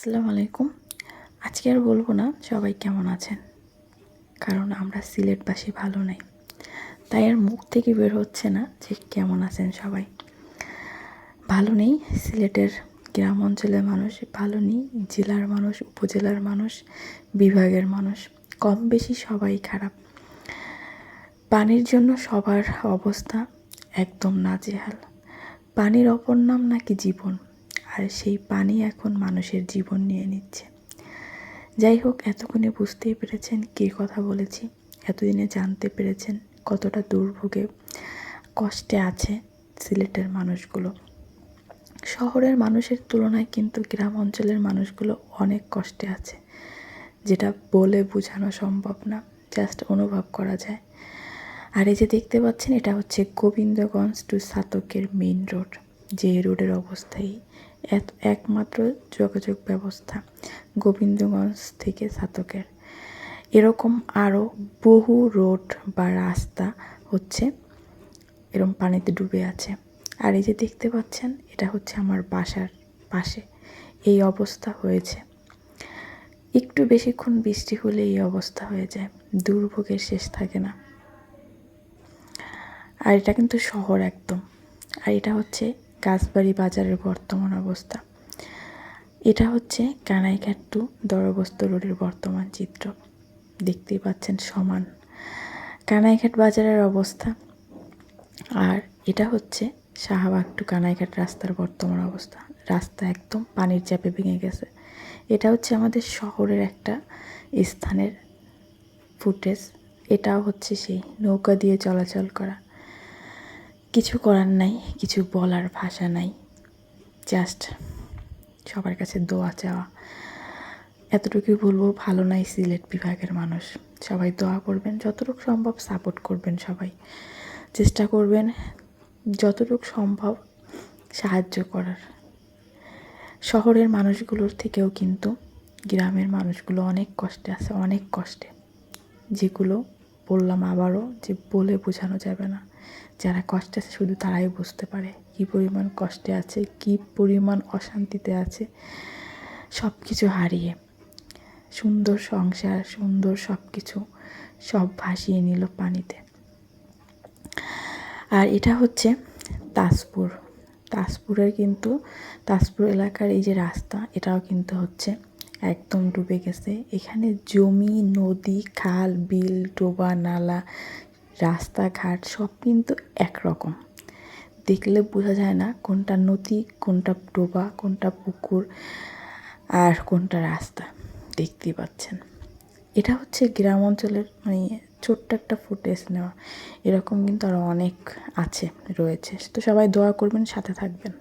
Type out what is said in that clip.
আসসালামু আলাইকুম। আজকে আর বলব না সবাই কেমন আছেন? কারণ আমরা সিলেটবাসী ভালো নেই। তাই আর মুখ থেকে বের হচ্ছে না যে কেমন আছেন সবাই। ভালো নেই সিলেটের গ্রাম অঞ্চলের মানুষ, ভালো নেই জেলার মানুষ, উপজেলার মানুষ, বিভাগের মানুষ। কম বেশি সবাই খারাপ। পানির জন্য সবার অবস্থা একদম নাজেহাল। পানির অপর নাম নাকি জীবন। আর সেই পানি এখন মানুষের জীবন নিয়ে নিচ্ছে। যাই হোক, এতক্ষণে বুঝতেই পেরেছেন কে কথা বলেছি, এতদিনে জানতে পেরেছেন কতটা দুর্ভোগে কষ্টে আছে সিলেটের মানুষগুলো। শহরের মানুষের তুলনায় কিন্তু গ্রাম অঞ্চলের মানুষগুলো অনেক কষ্টে আছে, যেটা বলে বোঝানো সম্ভব না জাস্ট অনুভব করা যায়। আর এই যে দেখতে পাচ্ছেন, এটা হচ্ছে গোবিন্দগঞ্জ টু সাতকের মেইন রোড যে রোডের অবস্থায় একমাত্র যোগাযোগ ব্যবস্থা গোবিন্দগঞ্জ থেকে সাতকের। এরকম আরও বহু রোড বা রাস্তা হচ্ছে এরকম পানিতে ডুবে আছে। আর এই যে দেখতে পাচ্ছেন, এটা হচ্ছে আমার বাসার পাশে। এই অবস্থা হয়েছে। একটু বেশিক্ষণ বৃষ্টি হলে এই অবস্থা হয়ে যায়, দুর্ভোগের শেষ থাকে না। আর এটা কিন্তু শহর একদম। আর এটা হচ্ছে গাছবাড়ি বাজারের বর্তমান অবস্থা। এটা হচ্ছে কানাইঘাট টু দরবস্ত রোডের বর্তমান চিত্র। দেখতেই পাচ্ছেন সমান। কানাইঘাট বাজারের অবস্থা। আর এটা হচ্ছে শাহবাগ টু কানাইঘাট রাস্তার বর্তমান অবস্থা। রাস্তা একদম পানির চাপে ভেঙে গেছে। এটা হচ্ছে আমাদের শহরের একটা স্থানের ফুটেজ। এটাও হচ্ছে সেই নৌকা দিয়ে চলাচল করা। কিছু করার নাই, কিছু বলার ভাষা নাই। জাস্ট সবার কাছে দোয়া চাওয়া। এতটুকুই বলব, ভালো নাই সিলেট বিভাগের মানুষ। সবাই দোয়া করবেন, যতটুকু সম্ভব সাপোর্ট করবেন সবাই। চেষ্টা করবেন যতটুকু সম্ভব সাহায্য করার। শহরের মানুষগুলোর থেকেও কিন্তু গ্রামের মানুষগুলো অনেক কষ্টে আছে, অনেক কষ্টে। যেগুলো বললাম আবারও যে বলে বোঝানো যাবে না। যারা কষ্টে আছে শুধু তারাই বুঝতে পারে কী পরিমাণ কষ্টে আছে, কী পরিমাণ অশান্তিতে আছে। সব কিছু হারিয়ে, সুন্দর সংসার, সুন্দর সব কিছু সব ভাসিয়ে নিল পানিতে। আর এটা হচ্ছে তাজপুর। তাজপুরের কিন্তু, তাজপুর এলাকার এই যে রাস্তা, এটাও কিন্তু হচ্ছে একদম ডুবে গেছে। এখানে জমি, নদী, খাল, বিল, ডোবা, নালা রাস্তাঘাট সব কিন্তু একরকম। দেখলে বোঝা যায় না কোনটা নদী, কোনটা ডোবা, কোনটা পুকুর আর কোনটা রাস্তা। দেখতেই পাচ্ছেন। এটা হচ্ছে গ্রাম অঞ্চলের মানে ছোট্ট একটা ফুটেজ নেওয়া। এরকম কিন্তু আরও অনেক আছে, রয়েছে। তো সবাই দোয়া করবেন, সাথে থাকবেন।